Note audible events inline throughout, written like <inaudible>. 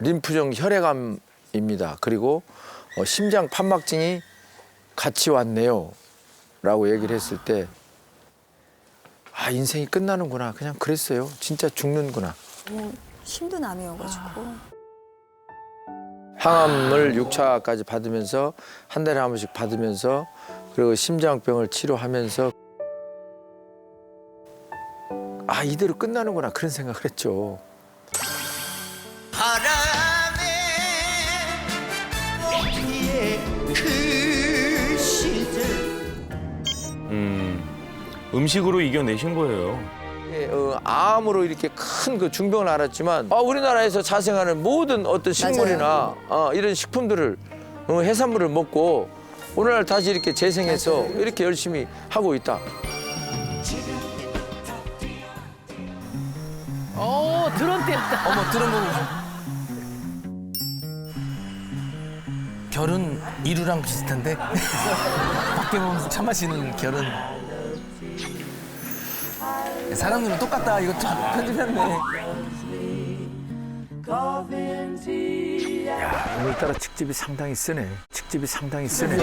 림프종 혈액암입니다. 그리고 어, 심장 판막증이 같이 왔네요. 라고 얘기를 했을 때, 아, 인생이 끝나는구나. 그냥 그랬어요. 진짜 죽는구나. 너무 힘든 암이어가지고. 항암을 6차까지 받으면서 한 달에 한 번씩 받으면서 그리고 심장병을 치료하면서 아 이대로 끝나는구나 그런 생각을 했죠. 음식으로 이겨내신 거예요. 예, 어, 암으로 이렇게 큰 그 중병을 앓았지만 아, 우리나라에서 자생하는 모든 어떤 식물이나 어, 이런 식품들을 어, 해산물을 먹고 오늘날 다시 이렇게 재생해서 이렇게 열심히 하고 있다. 어 드론 뗐다. 어머 들어보고 결은 이루랑 비슷한데 <laughs> 밖에 보면서 차 마시는 결은 사람들은 똑같다 이거 참 편집했네 오늘따라 직집이 상당히 쓰네. 직집이 상당히 쓰네.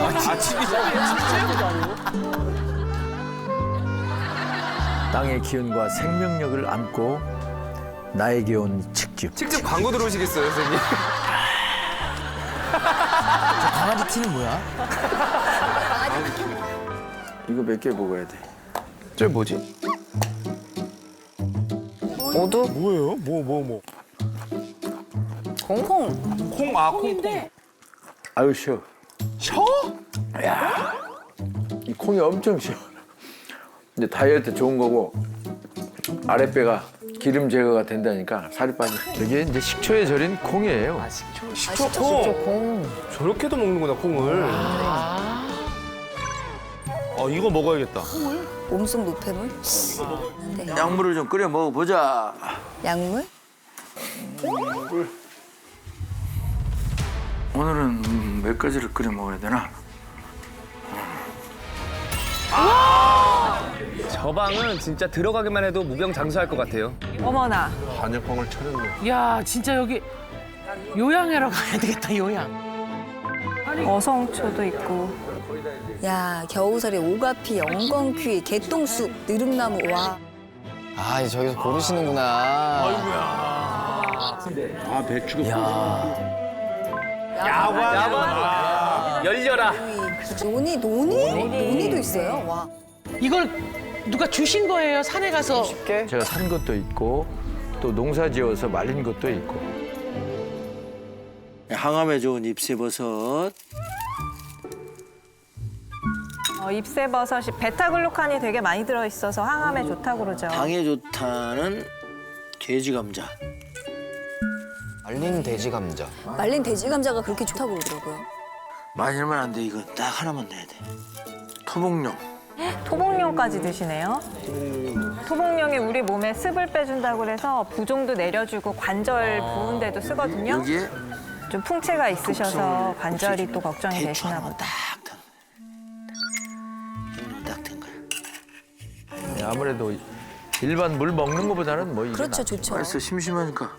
땅의 기운과 생명력을 안고 나에게 온 직집. 직접 광고 들어오시겠어요, 선생님? <laughs> 강아지 티는 뭐야? 이거 몇 개 먹어야 돼. 저 뭐지? 모두 뭐예요? 뭐, 뭐, 뭐. 콩. 콩, 아, 콩, 콩. 아유 쉬어. 셔? 야, 이 콩이 엄청 쉬어. 이제 다이어트 좋은 거고 아랫배가 기름 제거가 된다니까 살이 빠져. 이게 이제 식초에 절인 콩이에요. 식초 콩. 저렇게도 먹는구나, 콩을. 어, 이거 먹어야겠다. 몸속 노폐물. 네. 약물을 좀 끓여 먹어보자. 약물? 오늘은 음, 몇 가지를 끓여 먹어야 되나? 저 방은 진짜 들어가기만 해도 무병장수할 것 같아요. 어머나. 한약방을 차렸네. 야 진짜 여기 요양하러 가야 되겠다 요양. 어성초도 있고 야 겨우살에 오가피, 엉겅퀴, 개똥쑥, 느릅나무 와. 아 이제 저기서 고르시는구나 아, 배추가 야관. 열려라. 논이 논이 논이도 있어요. 와. 이걸 누가 주신 거예요 산에 가서. 제가 산 것도 있고 또 농사 지어서 말린 것도 있고. 항암에 좋은 잎새버섯, 어, 잎새버섯이 베타글루칸이 되게 많이 들어있어서 항암에 좋다고 그러죠. 당에 좋다는 돼지 감자, 말린 돼지 감자 말린 돼지 감자가 그렇게 좋다고 그러더라고요. 많이 넣으면 안 돼. 이거 딱 하나만 넣어야 돼. 토복용. 토복령까지 드시네요. 토복령이 우리 몸에 습을 빼준다고 그래서 부종도 내려주고 관절 부은 데도 쓰거든요. 여기에 좀 풍채가 있으셔서 관절이 또 걱정이 대추 되시나 하나만 보다. 딱 아무래도 일반 물 먹는 것보다는 뭐 이게 그렇죠, 낫- 좋죠. 맛있어 심심하니까